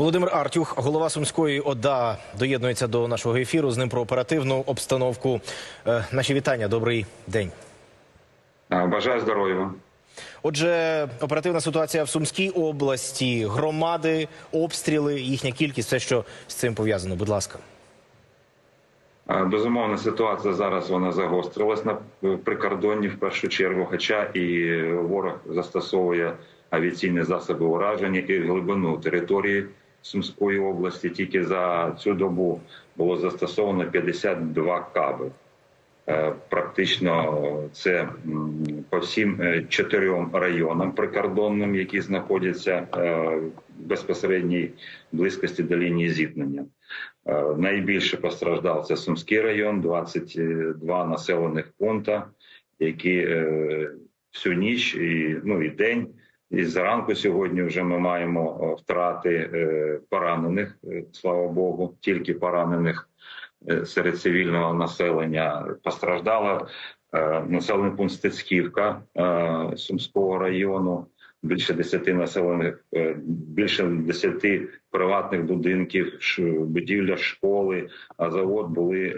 Володимир Артюх, голова Сумської ОДА, доєднується до нашого ефіру. З ним про оперативну обстановку. Е, Наші вітання. Добрий день. Бажаю здоров'я вам. Отже, оперативна ситуація в Сумській області, громади, обстріли, їхня кількість, все, що з цим пов'язано. Будь ласка. Безумовно, ситуація зараз вона загострилась на прикордонні в першу чергу, хоча і ворог застосовує авіаційні засоби ураження і глибину території Сумської області. Тільки за цю добу було застосовано 52 каби. Е, Практично це по всім е, чотирьом районам прикордонним, які знаходяться е, в безпосередній близькості до лінії зіткнення. Найбільше постраждав це Сумський район, 22 населених пункта, які всю ніч і ну і день. І зранку сьогодні вже ми маємо е, втрати е, поранених, е, слава Богу, тільки поранених серед цивільного населення. Постраждала населений пункт Стецьківка Сумського району. Більше 10 населених, більше 10 приватних будинків, будівля школи, а завод були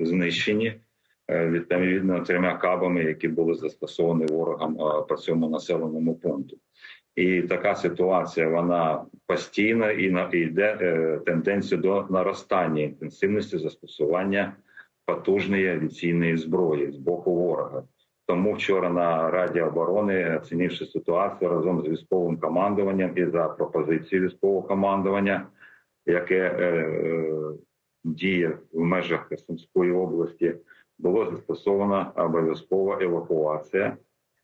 знищені відповідно трьома кабами, які були застосовані ворогам е, по цьому населеному пункту. І така ситуація вона постійна і на йде е, тенденція до наростання інтенсивності застосування потужної авіаційної зброї з боку ворога. Тому вчора на Раді оборони, оцінивши ситуацію разом з військовим командуванням і за пропозицією військового командування, яке е, е, діє в межах Сумської області, було застосована обов'язкова евакуація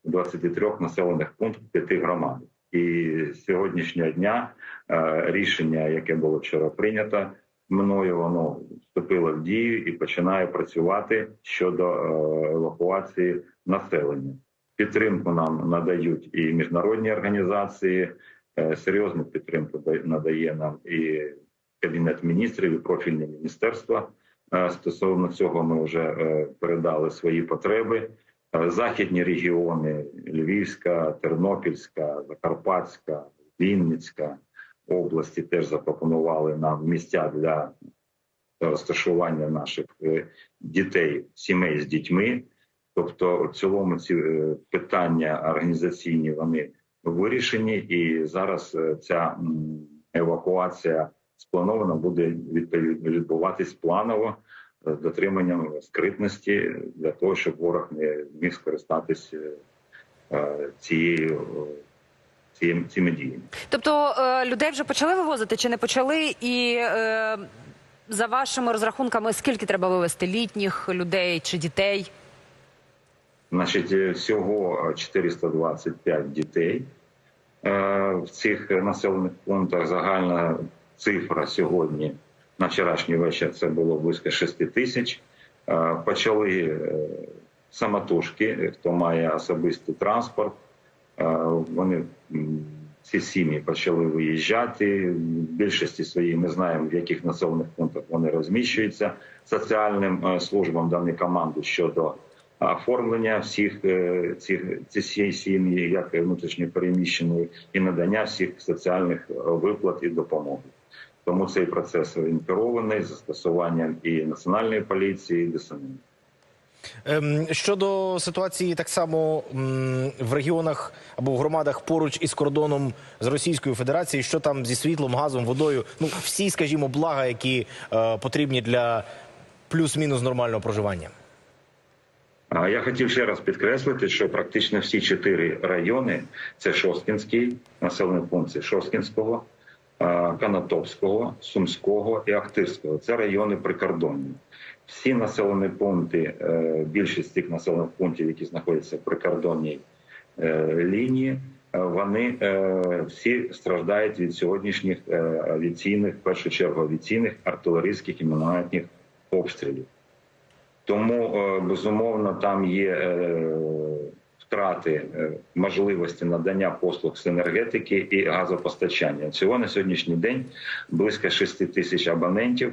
23 населених пунктів п'яти громад. І сьогоднішнього дня е, рішення, яке було вчора прийнято, мною воно вступило в дію і починає працювати щодо е, евакуації населення. Підтримку нам надають і міжнародні організації. е, Серйозну підтримку надає нам і кабінет міністрів, і профільне міністерство. Стосовно цього ми вже е, передали свої потреби. Е, Західні регіони Львівська, Тернопільська, Закарпатська, Вінницька області теж запропонували нам місця для розташування наших е, дітей, сімей з дітьми. Тобто, в цілому ці питання організаційні вони вирішені, і зараз ця евакуація спланована буде відповідно відбуватись планово е, з дотриманням скритності для того, щоб ворог не міг скористатися е, цією е, цими діями. Тобто людей вже почали вивозити чи не почали? І за вашими розрахунками, скільки треба вивезти літніх людей чи дітей? Значить, всього 425 дітей в цих населених пунктах. Загальна цифра сьогодні на вчорашній вечір це було близько 6 тисяч. Е, Почали е, самотужки, хто має особистий транспорт. Е, Вони ці сім'ї почали виїжджати. В більшості своїй ми знаємо, в яких населених пунктах вони розміщуються. Соціальним службам дані команди щодо оформлення всіх цих цієї сім'ї, як внутрішньо переміщеної, і надання всіх соціальних виплат і допомоги. Тому цей процес він керований з застосуванням і національної поліції, і ДСН. Ем, Щодо ситуації так само в регіонах або в громадах поруч із кордоном з Російською Федерацією, що там зі світлом, газом, водою, ну всі, скажімо, блага, які е, потрібні для плюс-мінус нормального проживання. Я хотів ще раз підкреслити, що практично всі чотири райони це Шосткінський, населений пункт Шосткінського, Канатопського, Сумського і Ахтирського. Це райони прикордонні. Всі населені пункти, е, більшість цих населених пунктів, які знаходяться в прикордонній е, лінії, е, вони е, всі страждають від сьогоднішніх е, авіаційних, в першу чергу авіаційних, артилерійських і мінометних обстрілів. Тому е, безумовно там є е, втрати е, можливості надання послуг з енергетики і газопостачання. Цього на сьогоднішній день близько 6 тисяч абонентів,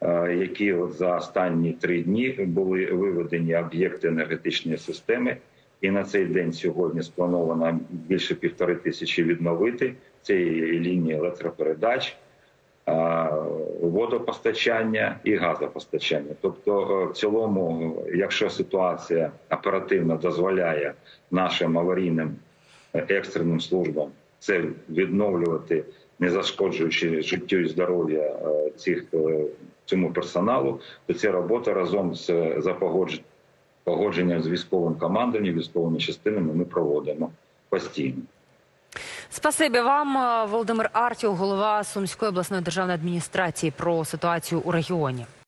е, які за останні три дні були виведені об'єкти енергетичної системи. І на цей день сьогодні сплановано більше півтори тисячі відновити цієї лінії електропередач, водопостачання і газопостачання. Тобто, е, в цілому, якщо ситуація оперативно дозволяє нашим аварійним екстреним службам це відновлювати, не зашкоджуючи життю і здоров'я е, цих е, цьому персоналу, то ця робота разом з погодженням з військовим командуванням, військовими частинами ми проводимо постійно. Спасибі вам, е, Володимир Артів, голова Сумської обласної державної адміністрації, про ситуацію у регіоні.